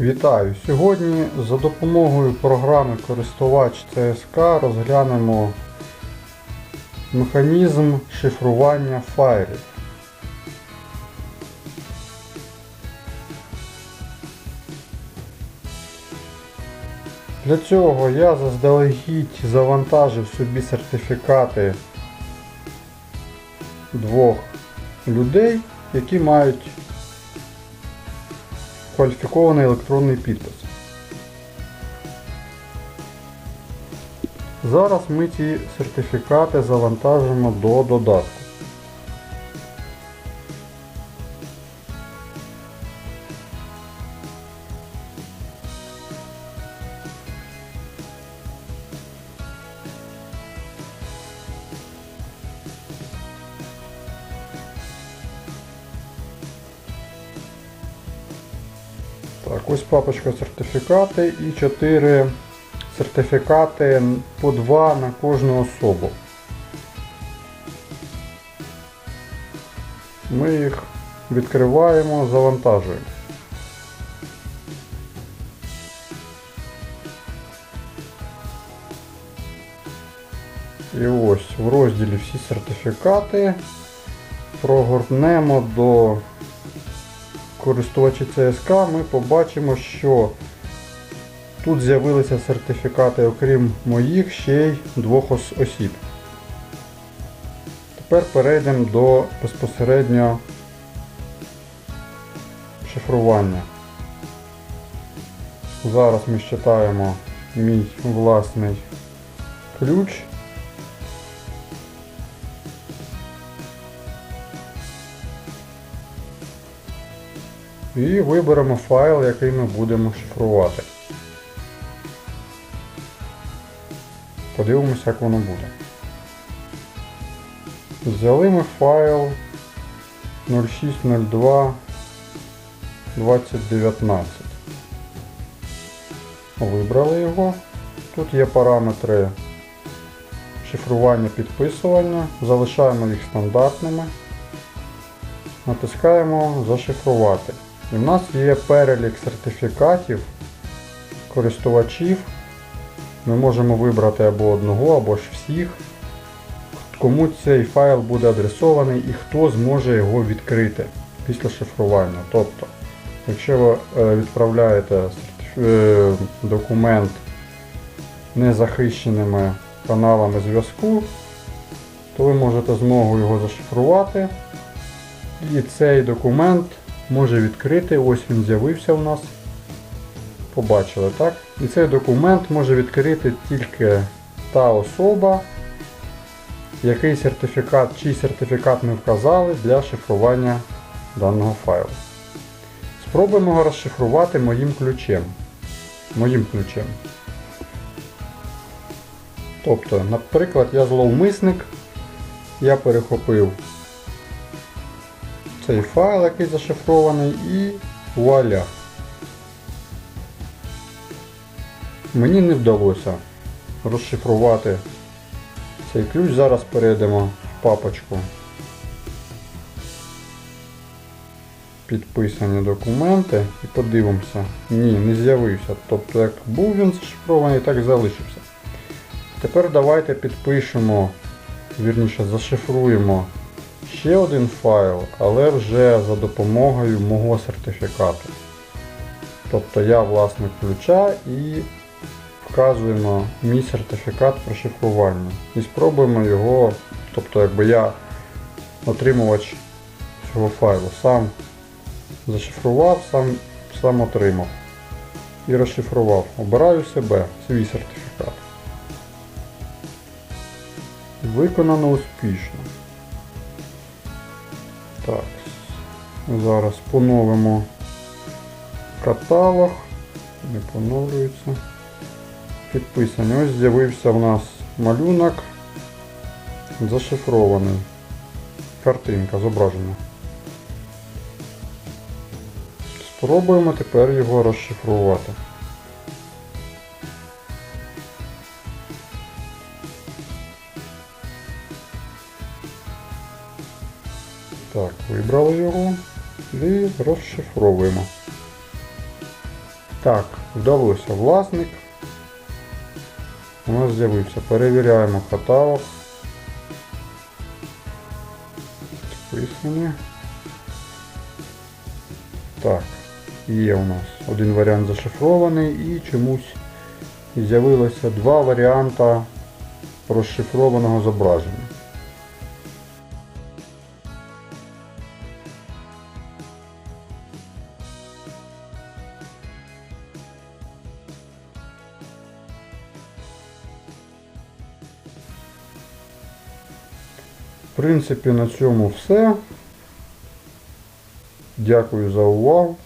Вітаю! Сьогодні за допомогою програми користувач CSK розглянемо механізм шифрування файлів. Для цього я заздалегідь завантажив собі сертифікати двох людей, які мають кваліфікований електронний підпис. Зараз ми ці сертифікати завантажимо до додатку. Так, ось папочка сертифікати і 4 сертифікати по 2 на кожну особу. Ми їх відкриваємо, завантажуємо. І ось в розділі всі сертифікати прогорнемо до користувачі ЦСК, ми побачимо, що тут з'явилися сертифікати, окрім моїх, ще й двох осіб. Тепер перейдемо до безпосередньо шифрування. Зараз ми считаємо мій власний ключ. І виберемо файл, який ми будемо шифрувати. Подивимося, як воно буде. Взяли ми файл 0602 2019. Вибрали його. Тут є параметри шифрування підписування. Залишаємо їх стандартними. Натискаємо Зашифрувати. І в нас є перелік сертифікатів користувачів. Ми можемо вибрати або одного, або ж всіх, кому цей файл буде адресований і хто зможе його відкрити після шифрування. Тобто, якщо ви е, відправляєте е, документ незахищеними каналами зв'язку, то ви можете змогу його зашифрувати. І цей документ може відкрити, ось він з'явився у нас. Побачили, так? І цей документ може відкрити тільки та особа, який сертифікат, чий сертифікат ми вказали для шифрування даного файлу. Спробуємо його розшифрувати моїм ключем. Моїм ключем. Тобто, наприклад, я зловмисник, я перехопив цей файл, який зашифрований, і вуаля. Мені не вдалося розшифрувати цей ключ. Зараз перейдемо в папочку. Підписані документи і подивимося. Ні, не з'явився. Тобто як був він зашифрований, так і залишився. Тепер давайте підпишемо, вірніше зашифруємо ще один файл, але вже за допомогою мого сертифікату. Тобто я власник ключа і вказуємо мій сертифікат про шифрування. І спробуємо його, тобто якби я отримувач цього файлу, сам зашифрував, сам, сам отримав і розшифрував. Обираю себе, свій сертифікат. Виконано успішно. Так, зараз поновимо каталог. Не поновлюється. Підписані. Ось з'явився в нас малюнок зашифрований. Картинка, зображення. Спробуємо тепер його розшифрувати. Так, вибрали його і розшифровуємо. Так, вдалося власник. У нас з'явився. Перевіряємо каталог. Підписані. Так, є у нас один варіант зашифрований і чомусь з'явилося два варіанти розшифрованого зображення. В принципі, на цьому все. Дякую за увагу.